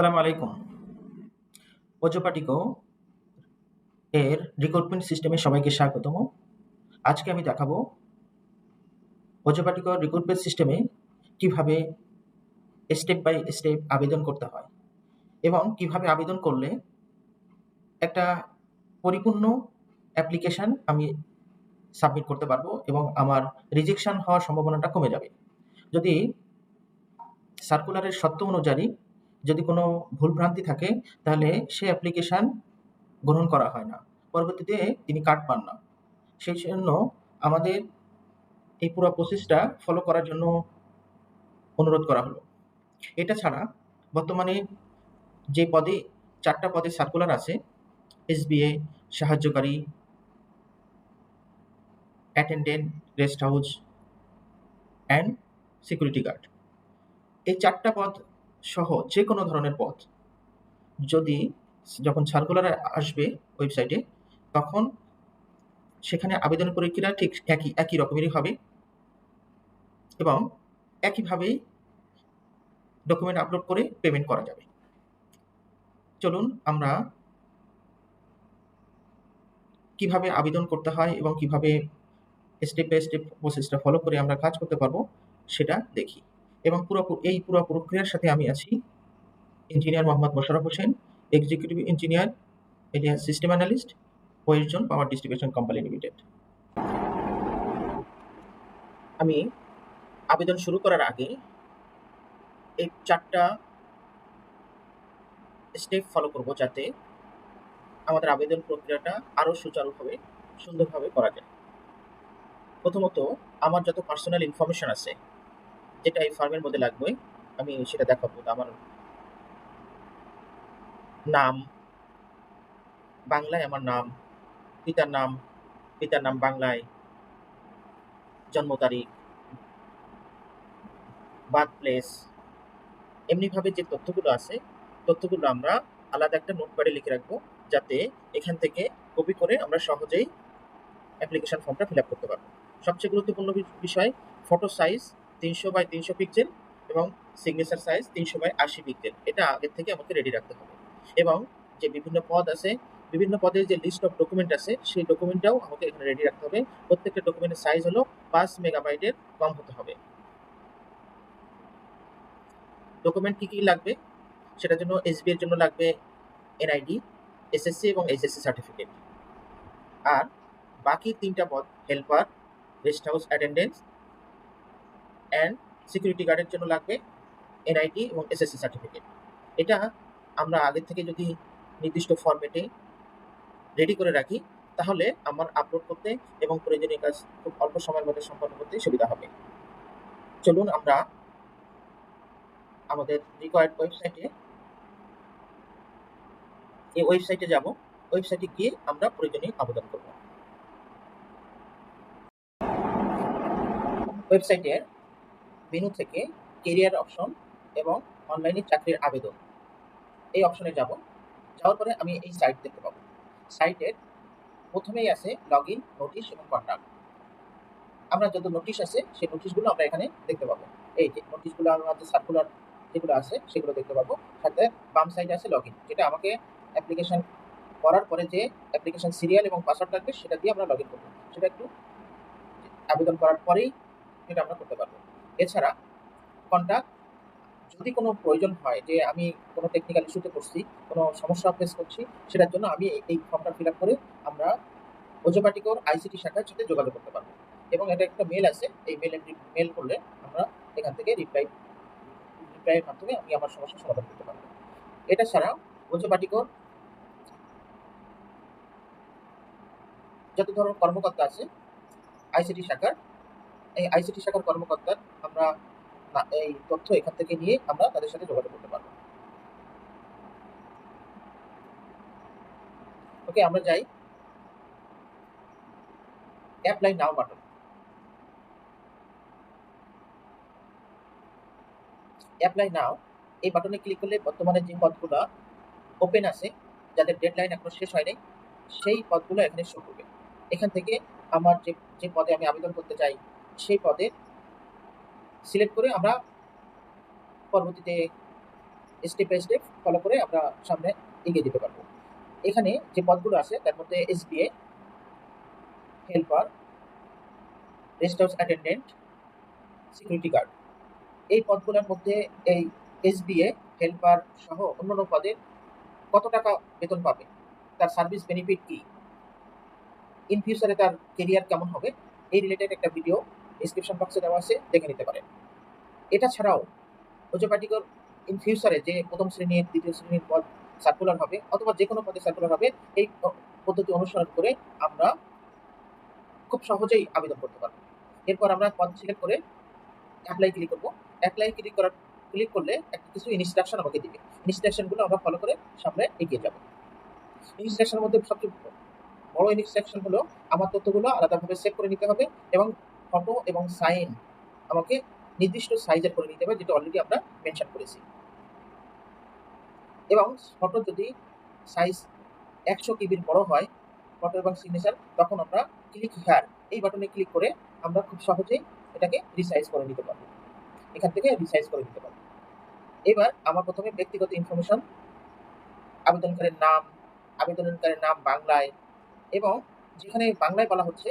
আসসালামু আলাইকুম। ওজোপাটিকো এর রিক্রুটমেন্ট সিস্টেমে সবাইকে স্বাগতম। আজকে আমি দেখাবো ওজোপাটিকো রিক্রুটমেন্ট সিস্টেমে কীভাবে স্টেপ বাই স্টেপ আবেদন করতে হয় এবং কীভাবে আবেদন করলে একটা পরিপূর্ণ অ্যাপ্লিকেশন আমি সাবমিট করতে পারব এবং আমার রিজেকশন হওয়ার সম্ভাবনাটা কমে যাবে। যদি সার্কুলারের সত্য অনুযায়ী যদি কোনো ভুলভ্রান্তি থাকে, তাহলে সে অ্যাপ্লিকেশান গ্রহণ করা হয় না। পরবর্তীতে তিনি কার্ড পান না। সেই জন্য আমাদের এই পুরো প্রসেসটা ফলো করার জন্য অনুরোধ করা হলো। এটা ছাড়া বর্তমানে যে পদে, চারটা পদে সার্কুলার আছে এসবিএ সাহায্যকারী attendant rest house and security guard এই চারটা পদ সহ যে কোনো ধরনের পদ যদি যখন সার্কুলার আসবে ওয়েবসাইটে তখন সেখানে আবেদন প্রক্রিয়া ঠিক একই একই রকমেরই হবে এবং একইভাবেই ডকুমেন্ট আপলোড করে পেমেন্ট করা যাবে। চলুন আমরা কীভাবে আবেদন করতে হয় এবং কীভাবে স্টেপ বাই স্টেপ প্রসেসটা ফলো করে আমরা কাজ করতে পারব, সেটা দেখি। এবং পুরো এই পুরো প্রক্রিয়ার সাথে আমি আছি। Engineer Mohammad Mosharraf Hossain executive engineer area system analyst west zone power distribution company limited আমি আবেদন শুরু করার আগে এই চারটা স্টেপ ফলো করব যাতে আমাদের আবেদন প্রক্রিয়াটা আরও সুচারুভাবে সুন্দরভাবে করা যায়। প্রথমত, আমার যত পার্সোনাল ইনফরমেশন আছে যেটা এই ফার্মের মধ্যে লাগবে আমি সেটা দেখাবো। আমার নাম, বাংলায় আমার নাম, পিতার নাম পিতার নাম বাংলায়, জন্ম তারিখ বার্থ প্লেস এমনিভাবে যে তথ্যগুলো আছে, তথ্যগুলো আমরা আলাদা একটা নোটপ্যাডে লিখে রাখব, যাতে এখান থেকে কপি করে আমরা সহজেই অ্যাপ্লিকেশন ফর্মটা ফিল আপ করতে পারব। সবচেয়ে গুরুত্বপূর্ণ বিষয় ফটো সাইজ তিনশো বাই তিনশো পিক্সেল এবং সিগনেচার সাইজ তিনশো বাই আশি পিক্সেল এটা আগের থেকে আমাকে রেডি রাখতে হবে। এবং যে বিভিন্ন পদ আছে, বিভিন্ন পদের যে লিস্ট অফ ডকুমেন্ট আছে, সেই ডকুমেন্টটাও আমাকে এখানে রেডি রাখতে হবে। প্রত্যেকটা ডকুমেন্টের সাইজ হলো পাঁচ মেগাবাইটের কম হতে হবে। ডকুমেন্ট কী কী লাগবে? সেটার জন্য এসবি এর জন্য লাগবে এনআইডি এসএসসি এবং এইচএসসি সার্টিফিকেট আর বাকি তিনটা পদ helper rest house attendance and security গার্ডের জন্য লাগবে এনআইটি এবং এসএসসি সার্টিফিকেট এটা আমরা আগে থেকে যদি নির্দিষ্ট ফরম্যাটে রেডি করে রাখি, তাহলে আমার আপলোড করতে এবং প্রয়োজনীয় কাজ খুব অল্প সময়ের মধ্যে সম্পন্ন করতে সুবিধা হবে। চলুন আমরা আমাদের রিকোয়ার্ড ওয়েবসাইটে এই ওয়েবসাইটে যাব। ওয়েবসাইটে গিয়ে আমরা প্রয়োজনীয় আবেদন করব। ওয়েবসাইটের মেনু থেকে কেরিয়ার অপশন এবং অনলাইনে চাকরির আবেদন। এই অপশনে যাব। যাওয়ার পরে আমি এই সাইট দেখতে পাবো। সাইটের প্রথমেই আছে লগ ইন নোটিশ এবং কন্ট্যাক্ট আমরা যত নোটিশ আছে, সেই নোটিশগুলো আমরা এখানে দেখতে পাবো। এই যে নোটিশগুলো আমার আমাদের সার্কুলার যেগুলো আছে, সেগুলো দেখতে পাবো। সাথে বাম সাইডে আছে লগ ইন যেটা আমাকে অ্যাপ্লিকেশন করার পরে যে অ্যাপ্লিকেশন সিরিয়াল এবং পাসওয়ার্ড লাগবে, সেটা দিয়ে আমরা লগ ইন করব। সেটা একটু আবেদন করার পরেই এটা আমরা করতে পারব। এছাড়া কন্ট্যাক্ট যদি কোনো প্রয়োজন হয় যে আমি কোনো টেকনিক্যাল ইস্যুতে করছি কোনো সমস্যা ফেস করছি, সেটার জন্য আমি এই ফর্মটা ফিল আপ করে আমরা ওজোপাটিকোর আইসিটি শাখার সাথে যোগাযোগ করতে পারব। এবং এটা একটা মেল আছে, এই মেলে মেল করলে আমরা এখান থেকে রিপ্লাই রিপ্লাইয়ের মাধ্যমে আমি আমার সমস্যার সমাধান করতে পারব। এটা ছাড়া ওজোপাটিকোর যত ধরনের কর্মকর্তা আছে, আইসিটি শাখার এই আইসিটি শাখার কর্মকর্তার আমরা এই তথ্য এখান থেকে নিয়ে আমরা তাদের সাথে যোগাযোগ করতে পারব। ওকে, আমরা যাই। Apply now button apply now এই বাটনে ক্লিক করলে বর্তমানে যে পদগুলো ওপেন আছে, যাদের ডেডলাইন এখনও শেষ হয়নি, সেই পদগুলো এখানে শো করবে। এখান থেকে আমার যে যে পদে আমি আবেদন করতে চাই সেই পদে সিলেক্ট করে আমরা পরবর্তীতে স্টেপ বাই স্টেপ ফলো করে আমরা সামনে এগিয়ে যেতে পারব। এখানে যে পদগুলো আছে, তার মধ্যে S SBA helper rest house attendant security guard এই পদগুলোর মধ্যে এই এস এসবিএ হেল্পার সহ অন্যান্য পদে কত টাকা বেতন পাবে? তার সার্ভিস বেনিফিট কি? ইন ফিউচারে তার কেরিয়ার কেমন হবে? এই রিলেটেড একটা ভিডিও ডিসক্রিপশন বক্সে দেওয়া আছে, দেখে নিতে পারেন। এটা ছাড়াও ওজোপ্যাটিকর ইন ফিউচারে যে প্রথম শ্রেণির, দ্বিতীয় শ্রেণির পদ সার্কুলার হবে, অথবা যে কোনো পদে সার্কুলার হবে, এই পদ্ধতি অনুসরণ করে আমরা খুব সহজেই আবেদন করতে পারব। এরপর আমরা পদ সিলেক্ট করে অ্যাপ্লাই ক্লিক করব। অ্যাপ্লাই ক্লিক করার ক্লিক করলে একটা কিছু ইনস্ট্রাকশন আমাকে দিবে। ইনস্ট্রাকশনগুলো আমরা ফলো করে সামনে এগিয়ে যাব। ইনস্ট্রাকশনের মধ্যে সবচেয়ে বড় ইনস্ট্রাকশন হলো, আমার তথ্যগুলো আলাদাভাবে সেভ করে নিতে হবে এবং ফটো এবং সাইন আমাকে নির্দিষ্ট সাইজের করে নিতে হবে, যেটা অলরেডি আমরা মেনশন করেছি। এবং ফটো যদি সাইজ একশো কিবির বড় হয় ফটো এবং সিগনেচার তখন আমরা ক্লিক হেয়ার এই বাটনে ক্লিক করে আমরা খুব সহজেই এটাকে রিসাইজ করে নিতে পারব। এখান থেকে রিসাইজ করে নিতে পারব। এবার আমার প্রথমে ব্যক্তিগত ইনফরমেশন আবেদনকারীর নাম আবেদনকারীর নাম বাংলায়, এবং যেখানে বাংলায় বলা হচ্ছে,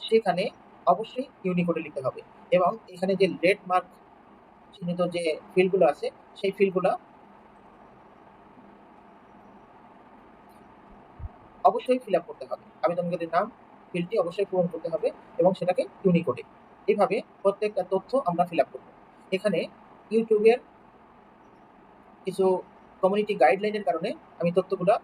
সেখানে অবশ্যই ইউনিকোডে লিখতে হবে। এবং এখানে যে রেড মার্ক চিহ্নিত যে ফিল্ডগুলো আছে, সেই ফিল্ডগুলো অবশ্যই ফিল করতে হবে। আবেদনকারীর নাম ফিল্ডটি অবশ্যই পূরণ করতে হবে এবং সেটাকে ইউনিকোডে। এইভাবে প্রত্যেকটা তথ্য আমরা ফিল আপ করব। এখানে ইউটিউবের কিছু কমিউনিটি গাইডলাইনের কারণে আমি তথ্যগুলো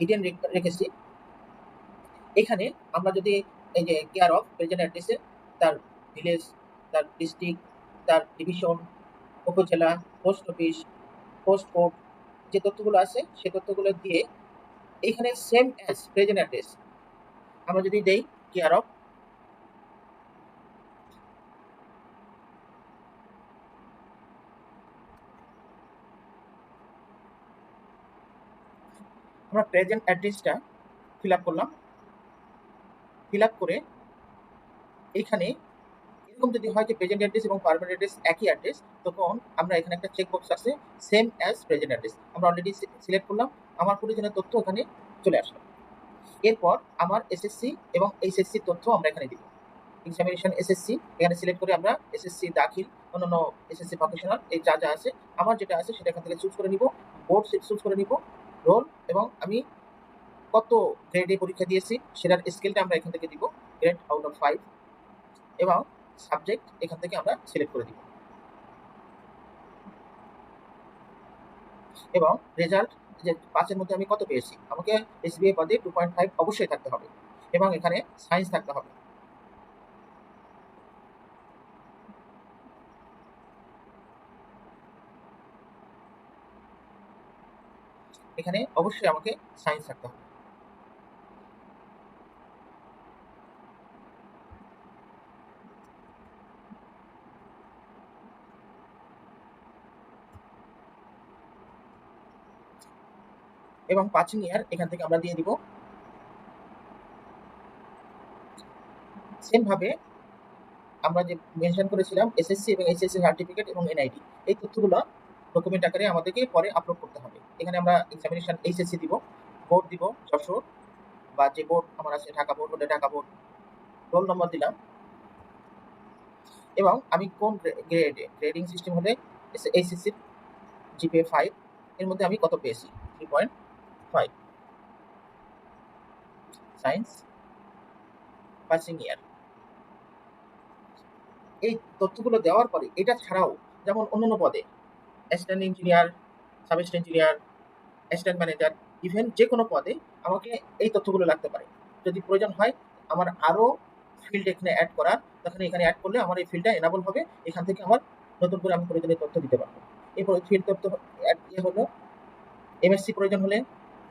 হিডেন রেখেছি। এখানে আমরা যদি এই যে কেয়ার অফ প্রেজেন্ট অ্যাড্রেসে তার ভিলেজ তার ডিস্ট্রিক্ট তার ডিভিশন উপজেলা পোস্ট অফিস পোস্ট কোড যে তথ্যগুলো আছে, সে তথ্যগুলো দিয়ে এইখানে সেম অ্যাজ প্রেজেন্ট অ্যাড্রেস আমরা যদি দেই কেয়ার অফ আমরা প্রেজেন্ট অ্যাড্রেসটা ফিল আপ করলাম। ফিল আপ করে এখানে এরকম যদি হয় যে প্রেজেন্ট অ্যাড্রেস এবং পারমানেন্ট অ্যাড্রেস একই অ্যাড্রেস তখন আমরা এখানে একটা চেক বক্স আছে সেম অ্যাজ প্রেজেন্ট অ্যাড্রেস আমরা অলরেডি সিলেক্ট করলাম, আমার প্রয়োজনীয় তথ্য এখানে চলে আসলো। এরপর আমার এসএসসি এবং এইচএসসি তথ্য আমরা এখানে দিব এক্সামিনেশন এসএসসি এখানে সিলেক্ট করে আমরা এসএসসি দাখিল, অন্যান্য এসএসসি ভোকেশনাল এই যা যা আছে, আমার যেটা আছে সেটা এখান থেকে চুজ করে নিব বোর্ড চুজ করে নিব রোল এবং আমি কত গ্রেডে পরীক্ষা দিয়েছি, সেটার স্কেলটা আমরা এখান থেকে দিব গ্রেড আউট অফ ফাইভ এবং সাবজেক্ট এখান থেকে আমরা সিলেক্ট করে দিব। এবং রেজাল্ট যে পাঁচের মধ্যে আমি কত পেয়েছি, আমাকে এসবিআই পদে টু পয়েন্ট ফাইভ অবশ্যই থাকতে হবে, এবং এখানে সায়েন্স থাকতে হবে। এখানে অবশ্যই আমাকে সায়েন্স থাকতে হবে। এবং পাঁচিং ইয়ার এখান থেকে আমরা দিয়ে দিব। সেম ভাবে আমরা যে মেনশন করেছিলাম এসএসসি এবং এইচএসসি সার্টিফিকেট এবং এনআইডি এই তথ্যগুলো ডকুমেন্ট আকারে আমাদেরকে পরে আপলোড করতে হবে। এখানে আমরা এক্সামিনেশন এইচএসসি দিব বোর্ড দিব, যশোর, বা যে বোর্ড আমার আছে, ঢাকা বোর্ড হলে ঢাকা বোর্ড রোল নম্বর দিলাম। এবং আমি কোন গ্রেডে গ্রেডিং সিস্টেম হলে এইচএসসির জিপিএ ফাইভ এর মধ্যে আমি কত পেয়েছি? Three point five science passing year এই তথ্যগুলো দেওয়ার পরে এটা ছাড়াও যেমন অন্যান্য পদে assistant engineer sub engineer assistant manager even যে কোনো পদে আমাকে এই তথ্যগুলো লাগতে পারে। যদি প্রয়োজন হয় আমার আরও ফিল্ড এখানে অ্যাড করার তখন এখানে অ্যাড করলে আমার এই ফিল্ডটা এনাবল হবে, এখান থেকে আমার নতুন করে আমি প্রয়োজনীয় তথ্য দিতে পারব। এরপর ফিল্ড তথ্য ইয়ে হলো এমএসসি প্রয়োজন হলে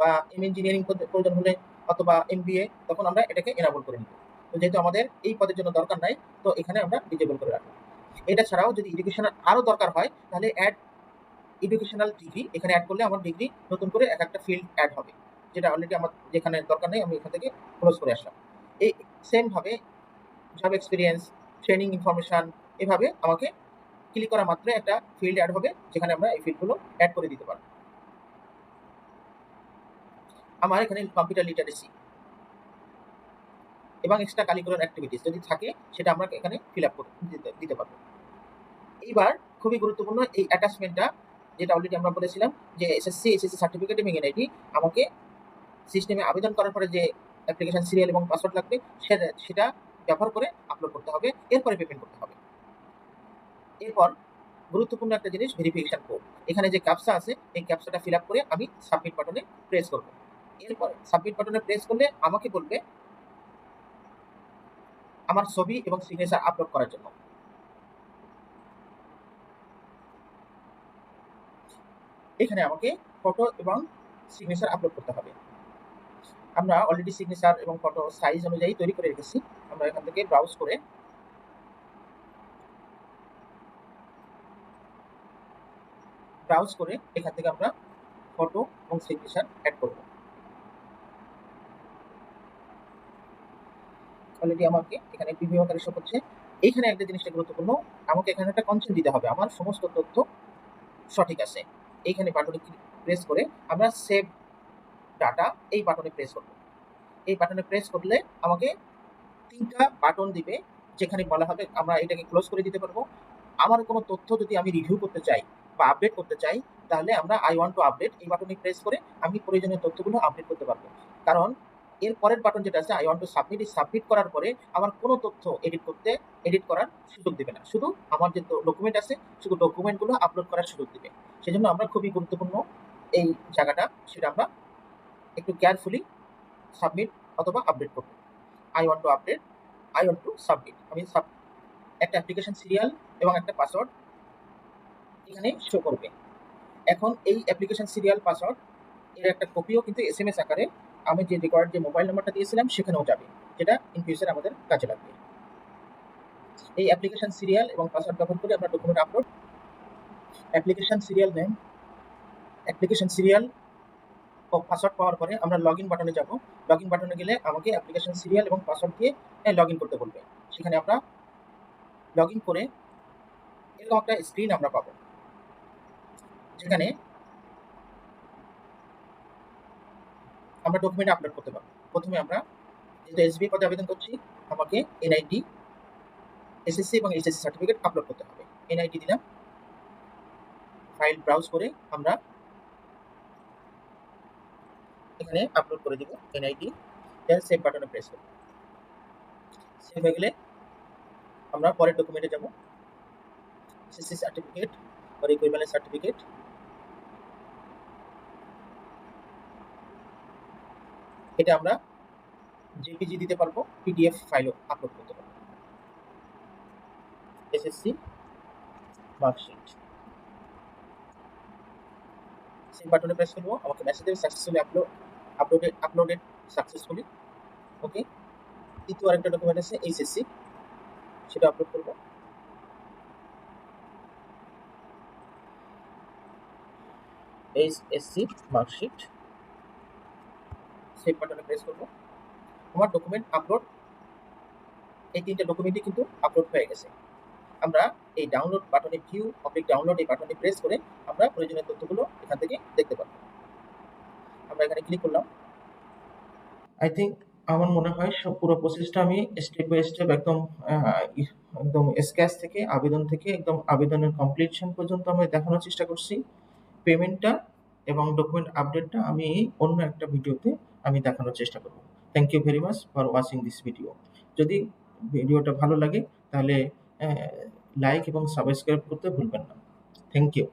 বা এম ইঞ্জিনিয়ারিং প্রয়োজন হলে অথবা এম তখন আমরা এটাকে এনাবল করে নিব। তো যেহেতু আমাদের এই পদের জন্য দরকার নাই, তো এখানে আমরা ডিজেবল করে রাখব এটা ছাড়াও যদি এডুকেশনাল আরও দরকার হয়, তাহলে অ্যাড এডুকেশনাল ডিগ্রি এখানে অ্যাড করলে আমার ডিগ্রি নতুন করে এক একটা ফিল্ড অ্যাড হবে, যেটা অলরেডি আমার যেখানে দরকার নেই, আমি এখান থেকে ক্লোজ করে আসলাম। এই সেমভাবে জব এক্সপিরিয়েন্স ট্রেনিং ইনফরমেশান এভাবে আমাকে ক্লিক করা মাত্রই একটা ফিল্ড অ্যাড হবে, যেখানে আমরা এই ফিল্ডগুলো অ্যাড করে দিতে পারব। আমার এখানে কম্পিউটার লিটারেসি এবং এক্সট্রা কারিকুলার অ্যাক্টিভিটিস যদি থাকে, সেটা আমরা এখানে ফিল আপ দিতে- পারব। এইবার খুবই গুরুত্বপূর্ণ এই অ্যাটাচমেন্টটা যেটা অলরেডি আমরা বলেছিলাম যে এসএসসি এসএসসি সার্টিফিকেট এবং এনআইটি আমাকে সিস্টেমে আবেদন করার পরে যে অ্যাপ্লিকেশন সিরিয়াল এবং পাসওয়ার্ড লাগবে, সেটা সেটা ব্যবহার করে আপলোড করতে হবে, এরপরে পেমেন্ট করতে হবে। এরপর গুরুত্বপূর্ণ একটা জিনিস ভেরিফিকেশন কোড এখানে যে ক্যাপসা আছে, এই ক্যাপসাটা ফিল আপ করে আমি সাবমিট বাটনে প্রেস করব। এরপর সাবমিট বাটনে প্রেস করলে আমাকে বলবে আমার ছবি এবং সিগনেচার আপলোড করার জন্য। এখানে আমাকে ফটো এবং সিগনেচার আপলোড করতে হবে। আমরা অলরেডি সিগনেচার এবং ফটো সাইজ অনুযায়ী তৈরি করে রেখেছি। আমরা এখান থেকে ব্রাউজ করে ব্রাউজ করে এখান থেকে আমরা ফটো এবং সিগনেচার অ্যাড করব। অলরেডি আমাকে এখানে প্রিভিউ আকারে শো করছে। এইখানে একটা জিনিসটা গুরুত্বপূর্ণ, আমাকে এখানে একটা কনসেন্ট দিতে হবে। আমার সমস্ত তথ্য সঠিক আছে। এইখানে বাটনে প্রেস করে আমরা সেভ ডাটা এই বাটনে প্রেস করব। এই বাটনে প্রেস করলে আমাকে তিনটা বাটন দিবে, যেখানে বলা হবে আমরা এটাকে ক্লোজ করে দিতে পারব। আমার কোনো তথ্য যদি আমি রিভিউ করতে চাই বা আপডেট করতে চাই, তাহলে আমরা আই ওয়ান্ট টু আপডেট এই বাটনে প্রেস করে আমি প্রয়োজনীয় তথ্যগুলো আপডেট করতে পারব। কারণ এর পরের বাটন যেটা আছে I want to submit submit করার পরে আমার কোনো তথ্য এডিট করতে এডিট করার সুযোগ দেবে না। শুধু আমার যে ডকুমেন্ট আছে, শুধু ডকুমেন্টগুলো আপলোড করার সুযোগ দেবে। সেজন্য আমরা খুবই গুরুত্বপূর্ণ এই জায়গাটা, সেটা আমরা একটু কেয়ারফুলি সাবমিট অথবা আপডেট করব। I want to update I want to submit আমি সাব একটা অ্যাপ্লিকেশন সিরিয়াল এবং একটা পাসওয়ার্ড এখানে শো করবে। এখন এই অ্যাপ্লিকেশন সিরিয়াল পাসওয়ার্ড এর একটা কপিও কিন্তু এস এম এস আকারে আমি যে রেকর্ড যে মোবাইল নাম্বারটা দিয়েছিলাম, সেখানেও যাবে, যেটা ইন ফিউচার আমাদের কাজে লাগবে। এই অ্যাপ্লিকেশন সিরিয়াল এবং পাসওয়ার্ড ব্যবহার করে আমরা document upload application serial name application serial ও পাসওয়ার্ড পাওয়ার পরে আমরা লগ ইন বাটনে যাব। লগ ইন বাটনে গেলে আমাকে অ্যাপ্লিকেশন সিরিয়াল এবং পাসওয়ার্ড দিয়ে লগ ইন করতে বলবে। সেখানে আমরা লগ ইন করে এরকম একটা স্ক্রিন আমরা পাবো। যেখানে আমরা ডকুমেন্ট আপলোড করতে পারব। প্রথমে আমরা যেহেতু এসবি পদে আবেদন করছি, আমাকে এনআইডি এসএসসি এবং এসএসসি সার্টিফিকেট আপলোড করতে হবে। এনআইডি দিলাম। ফাইল ব্রাউজ করে আমরা এখানে আপলোড করে দিব এনআইডি দেন সেভ বাটনে প্রেস করব। সেভ হয়ে গেলে আমরা পরের ডকুমেন্টে যাব। SSC certificate or equivalent certificate এটা আমরা জেপিজি দিতে পারব পিডিএফ ফাইলও আপলোড করতে পারব। এসএসসি মার্কশিট সেভ বাটনে প্রেস করব, আমাকে মেসেজ দেবে successfully upload uploaded uploaded successfully okay দ্বিতীয় আরেকটা ডকুমেন্ট আছে এইচএসসি সেটা আপলোড করব। এইচএসসি মার্কশিট সেভ বাটনে প্রেস করব। আমার ডকুমেন্ট আপলোড এই তিনটে ডকুমেন্টই কিন্তু আপলোড হয়ে গেছে। আমরা এই ডাউনলোড বাটনে ভিউ অবলিক ডাউনলোড এই বাটনে প্রেস করে আমরা প্রয়োজনীয় তথ্যগুলো এখান থেকে দেখতে পারব। আমরা এখানে ক্লিক করলাম। আই থিঙ্ক আমার মনে হয় সব পুরো প্রসেসটা আমি স্টেপ বাই স্টেপ একদম একদম স্ক্যাচ থেকে, আবেদন থেকে, একদম আবেদনের কমপ্লিটশন পর্যন্ত আমি দেখানোর চেষ্টা করছি। পেমেন্টটা এবং ডকুমেন্ট আপডেটটা আমি অন্য একটা ভিডিওতে আমি দেখানোর চেষ্টা করব। Thank you very much for watching this video যদি ভিডিওটা ভালো লাগে, তাহলে লাইক এবং সাবস্ক্রাইব করতে ভুলবেন না। Thank you